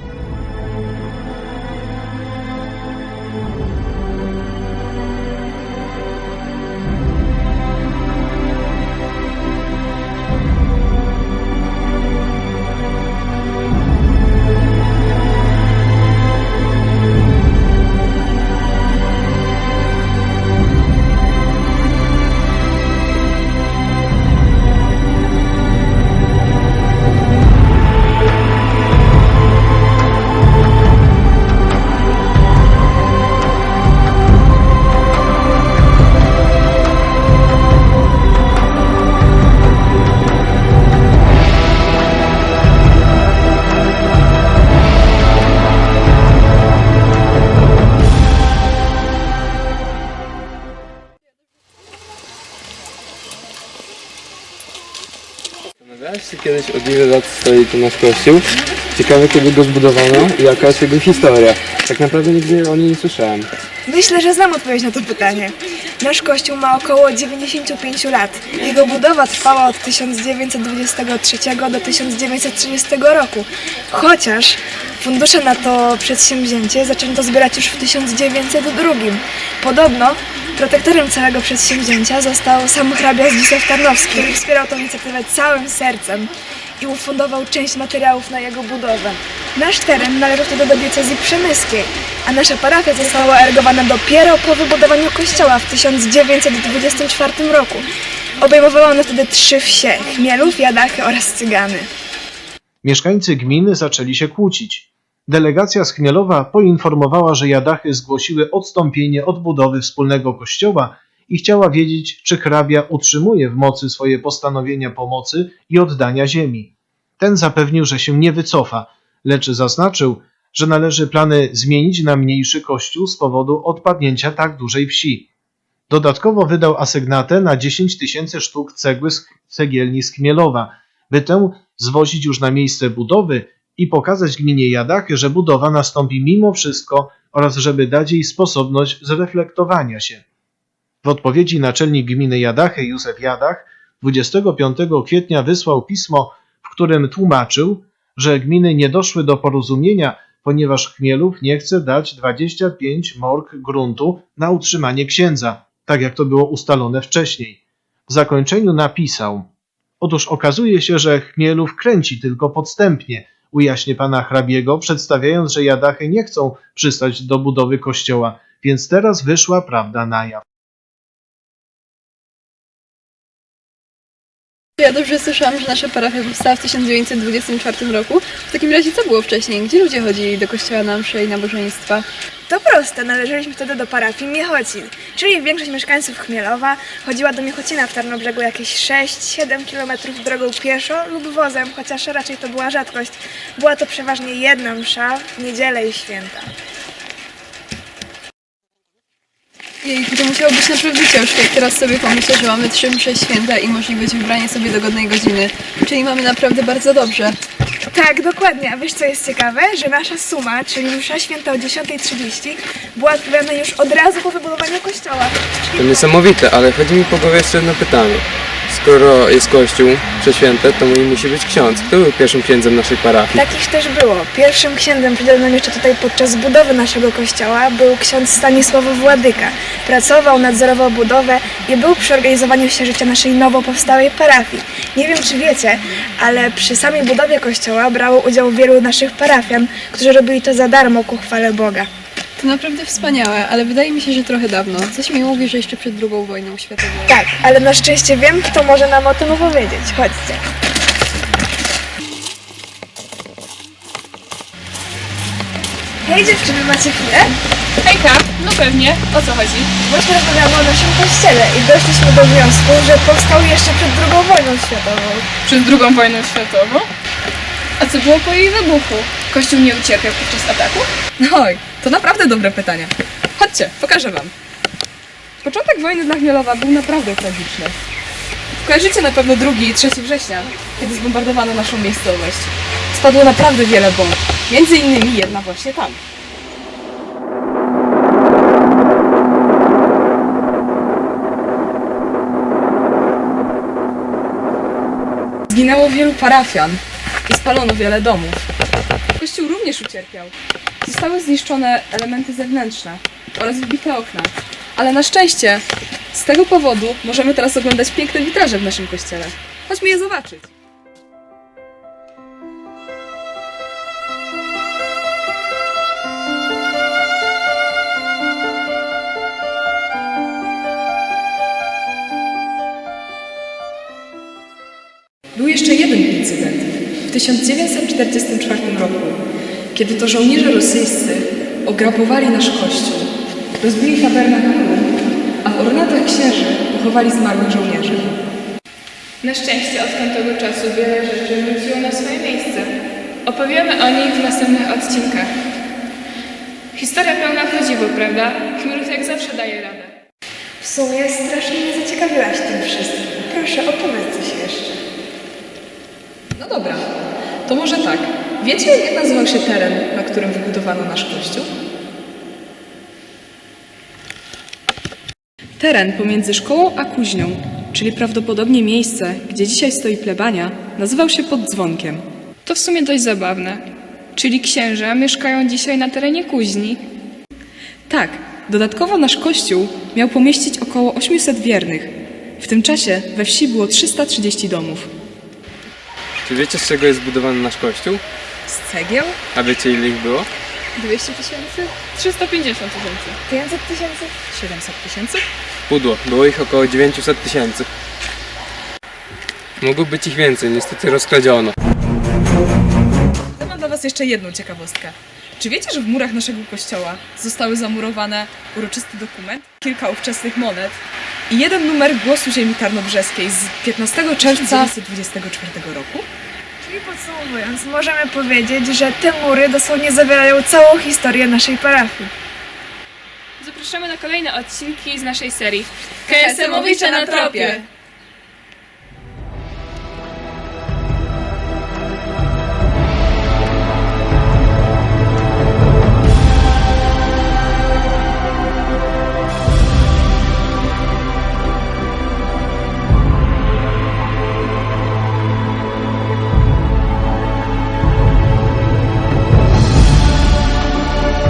you się kiedyś od ile lat stoi tu nasz kościół? Ciekawe kiedy go zbudowano i jaka jest jego historia. Tak naprawdę nigdy o niej nie słyszałem. Myślę, że znam odpowiedź na to pytanie. Nasz kościół ma około 95 lat. Jego budowa trwała od 1923 do 1930 roku. Chociaż fundusze na to przedsięwzięcie zaczęto zbierać już w 1902. Podobno protektorem całego przedsięwzięcia został sam hrabia Zdzisław Tarnowski, który wspierał tę inicjatywę całym sercem i ufundował część materiałów na jego budowę. Nasz teren należał wtedy do diecezji przemyskiej, a nasza parafia została erygowana dopiero po wybudowaniu kościoła w 1924 roku. Obejmowała ona wtedy trzy wsie – Chmielów, Jadachy oraz Cygany. Mieszkańcy gminy zaczęli się kłócić. Delegacja z Chmielowa poinformowała, że Jadachy zgłosiły odstąpienie od budowy wspólnego kościoła i chciała wiedzieć, czy hrabia utrzymuje w mocy swoje postanowienia pomocy i oddania ziemi. Ten zapewnił, że się nie wycofa, lecz zaznaczył, że należy plany zmienić na mniejszy kościół z powodu odpadnięcia tak dużej wsi. Dodatkowo wydał asygnatę na 10 tysięcy sztuk cegły z cegielni z by tę zwozić już na miejsce budowy i pokazać gminie Jadachy, że budowa nastąpi mimo wszystko oraz żeby dać jej sposobność zreflektowania się. W odpowiedzi naczelnik gminy Jadachy Józef Jadach 25 kwietnia wysłał pismo, w którym tłumaczył, że gminy nie doszły do porozumienia, ponieważ Chmielów nie chce dać 25 morg gruntu na utrzymanie księdza, tak jak to było ustalone wcześniej. W zakończeniu napisał: Otóż okazuje się, że Chmielów kręci tylko podstępnie, ujaśnie pana hrabiego, przedstawiając, że Jadachy nie chcą przystać do budowy kościoła, więc teraz wyszła prawda na jaw. Ja dobrze słyszałam, że nasza parafia powstała w 1924 roku. W takim razie co było wcześniej? Gdzie ludzie chodzili do kościoła na msze i nabożeństwa? To proste, należeliśmy wtedy do parafii Miechocin, czyli większość mieszkańców Chmielowa chodziła do Miechocina w Tarnobrzegu jakieś 6-7 km drogą pieszo lub wozem, chociaż raczej to była rzadkość. Była to przeważnie jedna msza w niedzielę i święta. Jej, to musiało być naprawdę ciężkie, jak teraz sobie pomyślę, że mamy trzy msze święta i możliwość wybrania sobie dogodnej godziny. Czyli mamy naprawdę bardzo dobrze. Tak, dokładnie. A wiesz co jest ciekawe? Że nasza suma, czyli msza święta o 10.30 była odprawiana już od razu po wybudowaniu kościoła. To niesamowite, ale chodzi mi po głowie jeszcze jedno pytanie. Skoro jest kościół prześwięte, to musi być ksiądz. Kto był pierwszym księdzem naszej parafii? Takich też było. Pierwszym księdzem przydzielonym jeszcze tutaj podczas budowy naszego kościoła był ksiądz Stanisław Władyka. Pracował, nadzorował budowę i był przy organizowaniu się życia naszej nowo powstałej parafii. Nie wiem, czy wiecie, ale przy samej budowie kościoła brało udział wielu naszych parafian, którzy robili to za darmo ku chwale Boga. To naprawdę wspaniałe, ale wydaje mi się, że trochę dawno. Coś mi mówi, że jeszcze przed II wojną światową. Tak, ale na szczęście wiem, kto może nam o tym opowiedzieć. Chodźcie. Hej dziewczyny, macie chwilę? Hejka, no pewnie. O co chodzi? Właśnie rozmawiamy o naszym kościele i doszliśmy do wniosku, że powstał jeszcze przed II wojną światową. Przed II wojną światową? A co było po jej wybuchu? Kościół nie ucierpiał podczas ataku? Oj, to naprawdę dobre pytanie. Chodźcie, pokażę wam. Początek wojny dla Chmielowa był naprawdę tragiczny. Kojarzycie na pewno 2 i 3 września, kiedy zbombardowano naszą miejscowość. Spadło naprawdę wiele bomb, między innymi jedna właśnie tam. Zginęło wielu parafian i spalono wiele domów. Kościół również ucierpiał. Zostały zniszczone elementy zewnętrzne oraz wbite okna. Ale na szczęście z tego powodu możemy teraz oglądać piękne witraże w naszym kościele. Chodźmy je zobaczyć. Był jeszcze jeden incydent. W 1944 roku, kiedy to żołnierze rosyjscy ograbowali nasz kościół, rozbili tabernakulum, a w ornatach księży pochowali zmarłych żołnierzy. Na szczęście od tamtego czasu wiele rzeczy wróciło na swoje miejsce. Opowiemy o nich w następnych odcinkach. Historia pełna podziwu, prawda? Chmielów jak zawsze daje radę. W sumie strasznie mnie zaciekawiłaś tym wszystkim. Proszę, opowiedz coś jeszcze. No dobra, to może tak. Wiecie, jak nazywał się teren, na którym wybudowano nasz kościół? Teren pomiędzy szkołą a kuźnią, czyli prawdopodobnie miejsce, gdzie dzisiaj stoi plebania, nazywał się Poddzwonkiem. To w sumie dość zabawne. Czyli księża mieszkają dzisiaj na terenie kuźni. Tak, dodatkowo nasz kościół miał pomieścić około 800 wiernych. W tym czasie we wsi było 330 domów. Czy wiecie z czego jest zbudowany nasz kościół? Z cegieł? A wiecie ile ich było? 200 tysięcy? 350 tysięcy. 500 tysięcy? 700 tysięcy? Pudło. Było ich około 900 tysięcy. Mogło być ich więcej, niestety rozkradziono. Ja mam dla Was jeszcze jedną ciekawostkę. Czy wiecie, że w murach naszego kościoła zostały zamurowane uroczysty dokument, kilka ówczesnych monet i jeden numer głosu ziemi tarnobrzeskiej z 15 czerwca 1924 roku? Czyli podsumowując, możemy powiedzieć, że te mury dosłownie zawierają całą historię naszej parafii. Zapraszamy na kolejne odcinki z naszej serii KSM-owicze na tropie!